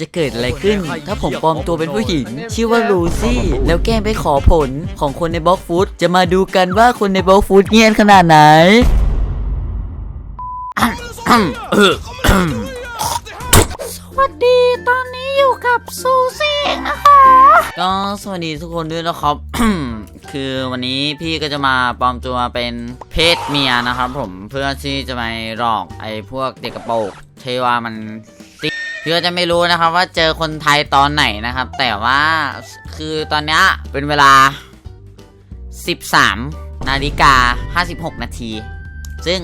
จะเกิดอะไรขึ้น ถ้าผมปลอมตัวเป็นผู้หญิง ชื่อว่าลูซี่ แล้วแกล้งไปขอผลของคนในบล็อกฟูดจะมาดูกันว่าคนในบล็อกฟูดเงียนขนาดไหนสวัสดีตอนนี้อยู่กับซูซี่เองนะคะ ก็สวัสดีทุกคนด้วยนะครับ คือวันนี้พี่ก็จะมาปลอมตัวเป็นเพศเมียนะครับผมเพื่อที่จะไปหลอกไอ้พวกเด็กกระโปรงที่ว่ามันซิ พี่ก็จะไม่รู้นะครับว่าเจอคนไทยตอนไหนนะครับ แต่ว่าคือตอนเนี้ยเป็นเวลา 13นาฬิกา56 นาที ซึ่ง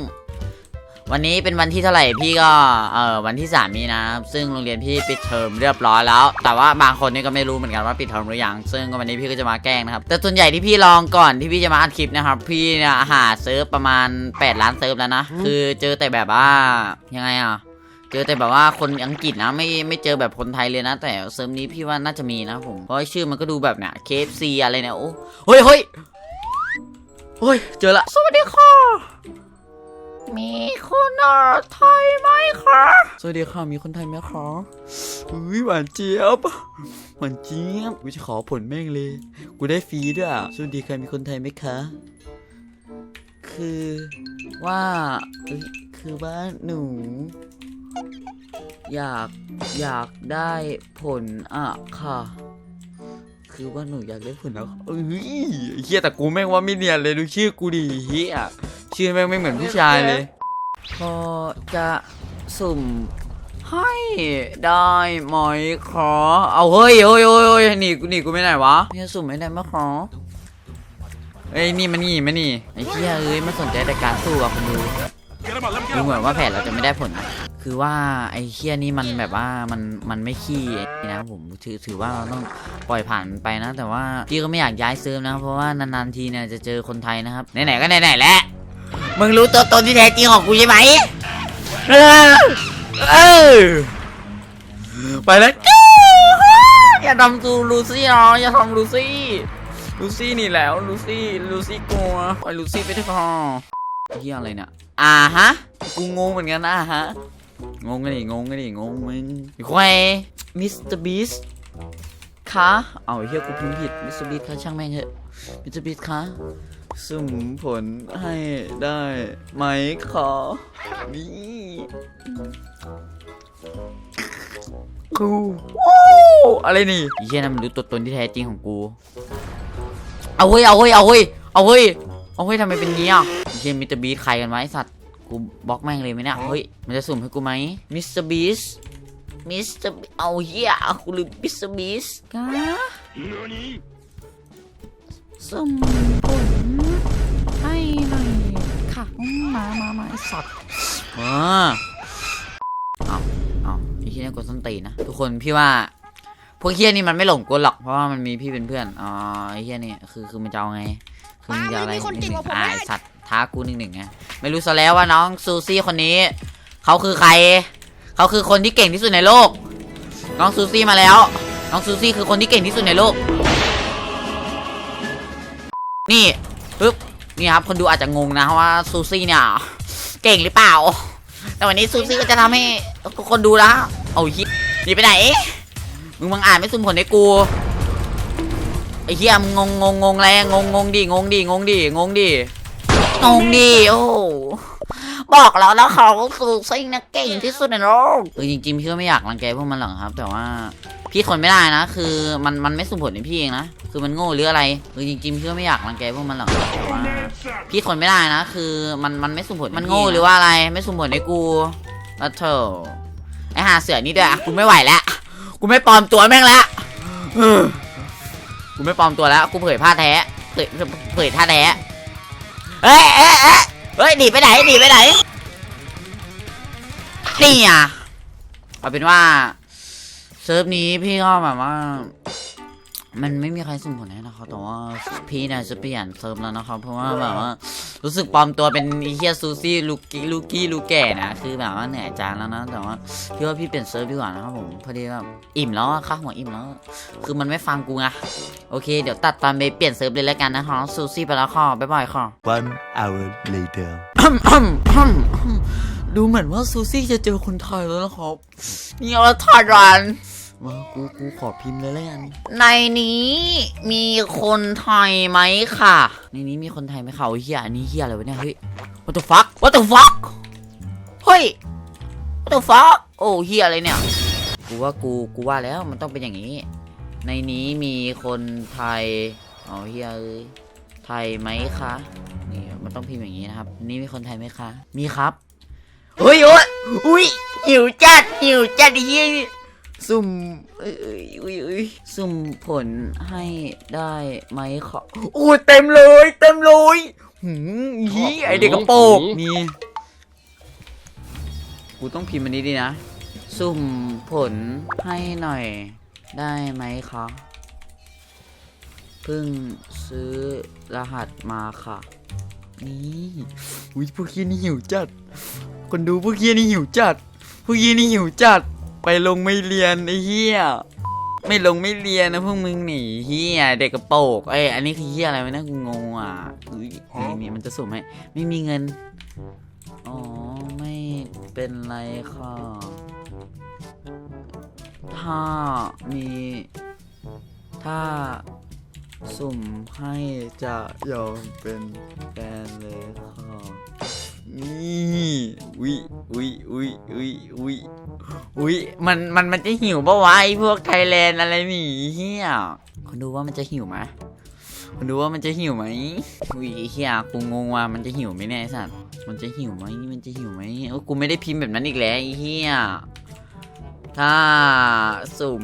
วันนี้เป็นวันที่เท่าไหร่พี่ก็เออวันที่3มีนะครับซึ่งโรงเรียนพี่ปิดเทอมเรียบร้อยแล้ว แต่ว่าบางคนนี่ก็ไม่รู้เหมือนกันว่าปิดเทอมหรือยังซึ่งวันนี้พี่ก็จะมาแกล้งนะครับแต่ส่วนใหญ่ที่พี่ลองก่อนที่พี่จะมาอัดคลิปนะครับ พี่เนี่ยหาเซิร์ฟประมาณ 8 ล้านเซิร์ฟแล้วนะคือเจอแต่แบบว่ายังไงอะ เจอแต่แบบว่าคนอังกฤษนะไม่ไม่เจอแบบคนไทยเลยนะ แต่เซิร์ฟนี้พี่ว่าน่าจะมีนะผมเพราะชื่อมันก็ดูแบบเนี่ย KFC อะไรเนี่ยโอ้เฮ้ยเฮ้ยเฮ้ยเจอละสวัสดีค่ะมีคนไทยไหมคะสวัสดีค่ะมีคนไทยไหมคะอุ้ยหวานเจี๊ยบหวานเจี๊ยบกูจะขอผลแม่งเลย กูได้ฟรีด้วยอะสวัสดีค่ะมีคนไทยไหมคะ คือว่าคือว่าหนู อยากอยากได้ผลอะค่ะ คือว่าหนูอยากได้ผลนะเอ้ยเฮียแต่กูแม่งว่าไม่เนียนเลยดูชื่อกูดิเฮียชื่อแม่งไม่เหมือนผู้ชายเลย พอจะสุ่มให้ได้ไหมขอเอาเฮ้ยเฮ้ยเฮ้ยเฮ้ยหนีกูหนีกูไม่ไหนวะเนี่ยสุ่มไม่ได้ไหมขอเอ้ยนี่มันนี่มันนี่ไอ้เหี้ยเอ้ยไม่สนใจแต่การสู้อะคุณดู ดูเหมือนว่าแผนเราจะไม่ได้ผลนะคือว่าไอ้เหี้ยนี่มันแบบว่ามันมันไม่ขี้นะผมถือถือว่าเราต้องปล่อยผ่านไปนะ แต่ว่าพี่ก็ไม่อยากย้ายซิร์ฟนะเพราะว่านานๆทีเนี่ยจะเจอคนไทยนะครับไหนๆก็ไหนๆแหละมึงรู้ตัวตนที่แท้จริงของกูใช่ไหมเออไปแล้วอย่าทำตูลูซี่เนาะอย่าทำลูซี่ลูซี่นี่แล้วลูซี่ลูซี่กลัวปล่อยลูซี่ไปเถอะค่ะเฮียอะไรเนี่ย อ่าฮะ กูงงเหมือนกันนะฮะ งงกันดิงงกันดิงงมึงไอ้ควมิสเตอร์บีสคะเอาเฮียกูพิมพ์ผิดมิสเตอร์บีสคะช่างแม่งเถอะมิสเตอร์บีสคะสุ่มผลให้ได้ไหมขอนี่กูว้าอะไรนี่เหี้ยนั่นมันรู้ตัวตนที่แท้จริงของกู เอาเฮ้ยเอาเฮ้ยเอาเฮ้ยเอาเฮ้ยเอาเฮ้ยทำไมเป็นงี้อะ ไอ้เหี้ยมิสเตอร์บีใครกันไวะไอ้สัตว์กูบล็อกแม่งเลยไหมเนี่ยเฮ้ยมันจะสุ่มให้กูไหมมิสเตอร์บีสมิสเตอร์เอาเหี้ยกูลืมมิสเตอร์บีสกะสุ่มผลให้หน่อยค่ะอืมมามามาไอ้สัตว์มาเอาเอาไอ้เฮียนี่กดส้นตีนนะ ทุกคนพี่ว่าพวกเฮียนี่มันไม่หลงกลหรอกเพราะว่ามันมีพี่เป็นเพื่อนอ๋อไอ้เฮียนี่คือคือมันจะเอาไงคือมันจะเอาอะไรมีคนหเก่นึ่งงกว่าผมอ่าไม่ได้ไอ้สัตว์ ท้ากูหนึ่งหนึ่งไงไม่รู้ซะแล้วว่าน้องซูซี่คนนี้เขาคือใครเขาคือคนที่เก่งที่สุดในโลก น้องซูซี่มาแล้ว น้องซูซี่คือคนที่เก่งที่สุดในโลก นี่ปึ๊บนี่ครับคนดูอาจจะงงนะว่าซูซี่เนี่ยเก่งหรือเปล่า แต่วันนี้ซูซี่ก็จะทำให้คนดูแล้วเอาฮียหนีไปไหนมึงมังอ่านไม่สุ่มผลให้กูไอ้เฮียมึงงงงงงงอะไรงงงงดิงงดิงงดิงงดิ งงดิโอ้โหบอกแล้วแล้วเขาซูซี่นะเก่งที่สุดในโลกเออจริงๆพี่ก็ไม่อยากรังแกพวกมันหรอกครับ แต่ว่าพี่ทนไม่ได้นะ คือมันมันไม่ส่งผลในพี่เองนะคือมันโง่หรืออะไรคือจริงๆพี่ก็ไม่อยากรังแกพวกมันหรอกแต่ว่าพี่ทนไม่ได้นะ คือมันมันไม่ส่งผลมันโง่หรือว่าอะไร ไม่ส่งผลให้กูแล้วเธอไอหาเสือนี่ด้วยอะกูไม่ไหวแล้วกูไม่ปลอมตัวแม่งแล้วเออกูไม่ปลอมตัวแล้วกูเผยผ้าแท้เผยเผยท่าแท้ เอ้ยเอ้ยเอ้ยเฮ้ยหนีไปไหนหนีไปไหนนี่อะเอาเป็นว่าเซิร์ฟนี้พี่ก็แบบว่า มันไม่มีใครสุ่มผลให้นะครับแต่ว่าพี่เนี่ยจะเปลี่ยนเซิร์ฟแล้วนะครับ เพราะว่าแบบว่ารู้สึกปลอมตัวเป็นอีเฮียซูซี่ลูกี้ลูกี้ลูแก่นะคือแบบว่าเหนื่อยจานแล้วนะแต่ว่าพี่ว่าพี่เปลี่ยนเซิร์ฟดีกว่านะครับผมพอดีแบบอิ่มแล้วอะค่าหัวอิ่มแล้ว คือมันไม่ฟังกูไงโอเคเดี๋ยวตัดตอนไปเปลี่ยนเซิร์ฟเลยแล้วกันนะครับซูซี่ไปแล้วค่ะบ๊ายบายค่ะ One hour later. ดูเหมือนว่าซูซี่จะเจอคนไทยแล้วนะครับนี่เอาละทารัน มากูกูขอพิมพ์เลยแล้วกันในนี้มีคนไทยไหมค่ะ ในนี้มีคนไทยไหมค่ะโอ้ยเฮียอันนี้เฮียอะไรวะเนี่ยเฮ้ย what the fuck what the fuck เฮ้ย what the fuck โอ้เฮียอะไรเนี่ย กูว่ากูกูว่าแล้วมันต้องเป็นอย่างนี้ ในนี้มีคนไทยอ๋อเฮียเอ้ยไทยไหมคะนี่มันต้องพิมพ์อย่างนี้นะครับในนี้มีคนไทยไหมคะ มีครับเฮ้ยโอ้ยอุ้ยหิวจัดหิวจัดไอ้เฮีย สุ่มเอ้ยเอ้ยอุ้ยอุ้ยสุ่มผลให้ได้ไหมคะโอ้ยเต็มเลย เต็มเลยหืมอีไอเด็กกระโปรงมีกูต้องพิมพ์อันนี้ดีนะ สุ่มผลให้หน่อย ได้ไหมคะเพิ่งซื้อรหัสมาค่ะ นี่อุ้ยพวกเฮียนี่หิวจัด คนดูพวกเฮียนี่หิวจัด พวกเฮียนี่หิวจัด ไปลงไม่เรียนไอ้เฮียไม่ลงไม่เรียนนะพวกมึงหนีเฮียเด็กกระโปรงเอ้ยอันนี้คือเฮียอะไรวะเนะกูงงอะอุ้ยนี่นี่มันจะสุ่มให้ไม่มีเงินอ๋อไม่เป็นไรค่ะถ้ามีถ้าสุ่มให้จะยอมเป็นแฟนเลยค่ะ นี่อุ้ยอุ้ยอุ้ยอุ้ยอุ้ยอุ้ยมันมันมันจะหิวปะวะไอพวกไทยแลนด์อะไรหนีเฮียคนดูว่ามันจะหิวไหมคนดูว่ามันจะหิวไหมอุ้ยไอ้เฮียกูงงว่ามันจะหิวไหมเนี่ยไอ้สัตว์มันจะหิวไหมนี่มันจะหิวไหมเอ้ากูไม่ได้พิมพ์แบบนั้นอีกแล้วไอ้เหี้ยถ้าสุ่ม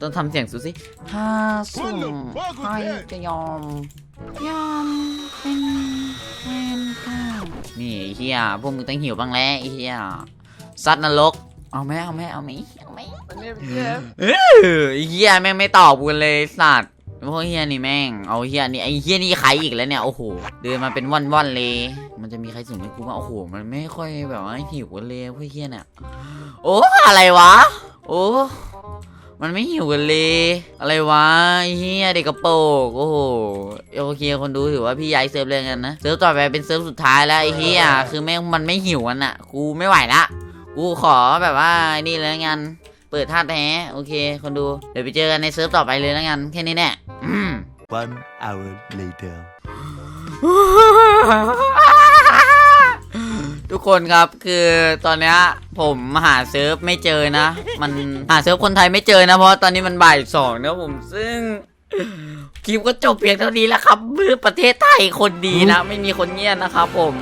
ต้องทำเสียงสูสิถ้าสุ่มให้จะยอมยอม เหี้ยพวกมึงต้องหิวบ้างแล้วไอ้เหี้ยซัดนรกเอาไหมเอาไหมเอาไหมเอาไหมเออไอ้เฮียแม่งไม่ตอบกูเลยสัตว์พวกเฮียนี่แม่งเอาเฮียนี่ไอ้เฮียนี่ใครอีกแล้วเนี่ยโอ้โหเดินมาเป็นว่อนๆเลย มันจะมีใครส่งให้กูว่าโอ้โห มันไม่ค่อยแบบว่าหิวกันเลยพวกเฮียเนี่ยโอ้อะไรวะ โอ้ มันไม่หิวกันเลย อะไรวะไอ้เฮียเด็กกระโปรงโอ้โหโอเคคนดูถือว่าพี่ย้ายเซิร์ฟเลยกันนะเซิร์ฟต่อไปเป็นเซิร์ฟสุดท้ายแล้วไอ้เฮียคือแม่งมันไม่หิวกันอะกูไม่ไหวละกูขอแบบว่านี่เลยละกันเปิดท่าแท้โอเค คนดูเดี๋ยวไปเจอกันในเซิร์ฟต่อไปเลยแล้วกันแค่นี้แน่อืม One hour later. ทุกคนครับคือตอนเนี้ยผมหาเซิร์ฟไม่เจอนะ มันหาเซิร์ฟคนไทยไม่เจอนะ เพราะตอนนี้มันบ่ายสองนะผมซึ่ง คลิปก็จบเพียงเท่านี้แล้วครับเมื่อประเทศไทยคนดีนะ ไม่มีคนเงียบนะครับผม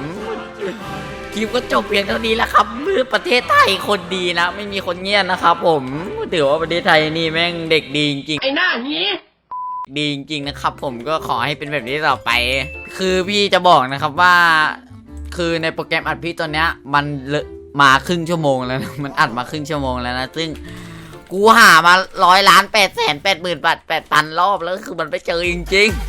คลิปก็จบเพียงเท่านี้แล้วครับเมื่อประเทศไทยคนดีนะ ไม่มีคนเงียบนะครับผมถือว่าประเทศไทยนี่แม่งเด็กดีจริงๆไอ้หน้านี้ ดีจริงๆนะครับ ผมก็ขอให้เป็นแบบนี้ต่อไป คือพี่จะบอกนะครับว่า คือในโปรแกรมอัดพี่ตัวเนี้ยมันเลอะมาครึ่งชั่วโมงแล้วนะมันอัดมาครึ่งชั่วโมงแล้วนะซึ่งกูหามาร้อยล้านแปดแสนแปดหมื่นแปดแปดพันรอบแล้วคือมันไปเจอจริง ๆ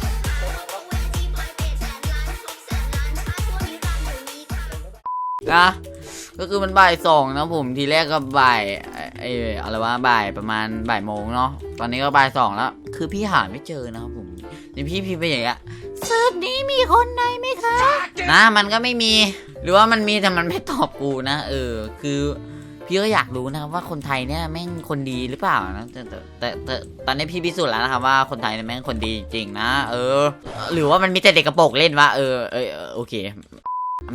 นะก็คือมันบ่ายสองนะผมทีแรกก็บ่ายไอ้อะไรวะบ่ายประมาณบ่ายโมงเนาะตอนนี้ก็บ่ายสองแล้ว คือพี่หาไม่เจอนะครับผมนี่พี่พิมพ์ไปอย่างเงี้ย ซิร์ฟนี้มีคนในไหมคะ นะมันก็ไม่มี หรือว่ามันมีแต่มันไม่ตอบกูนะ เออ คือพี่ก็อยากรู้นะครับว่าคนไทยเนี่ยแม่งคนดีหรือเปล่านะแต่แต่แต่ตอนนี้พี่พิสูจน์แล้วนะครับว่าคนไทยเนี่ยแม่งคนดีจริงๆนะเออ หรือว่ามันมีแต่เด็กกระโปรงเล่นวะเออเออโอเค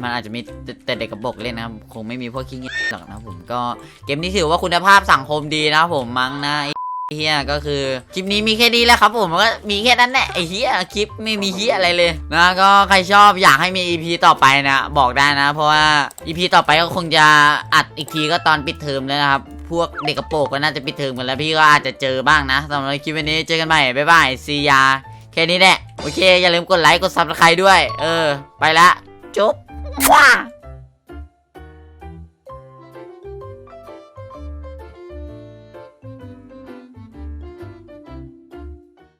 มันอาจจะมีแต่เด็กกระโปรงเล่นนะครับคงไม่มีพวกขี้เกียจหรอกนะผมก็เกมนี้ถือว่าคุณภาพสังคมดีนะผมมั้งนะไอ้ เฮียก็คือคลิปนี้มีแค่นี้แหล้วครับผมก็มีแค่นั้นแหละไอ้เฮียคลิปไม่มีเฮียอะไรเลยนะก็ใครชอบอยากให้มี EP ต่อไปนะบอกได้นะ เพราะว่า EP ต่อไปก็คงจะอัดอีกทีก็ตอนปิดเทอมแล้วนะครับพวกเด็กกระโปรงก็น่าจะปิดเทอมกันแล้วพี่ก็อาจจะเจอบ้างนะสำหรับคลิปวันนี้เจอกันใหม่บ๊ายบายซียาแค่นี้แหละโอเคอย่าลืมกดไลค์กดซับสไครต์ด้วย เออ ไปละจบว้า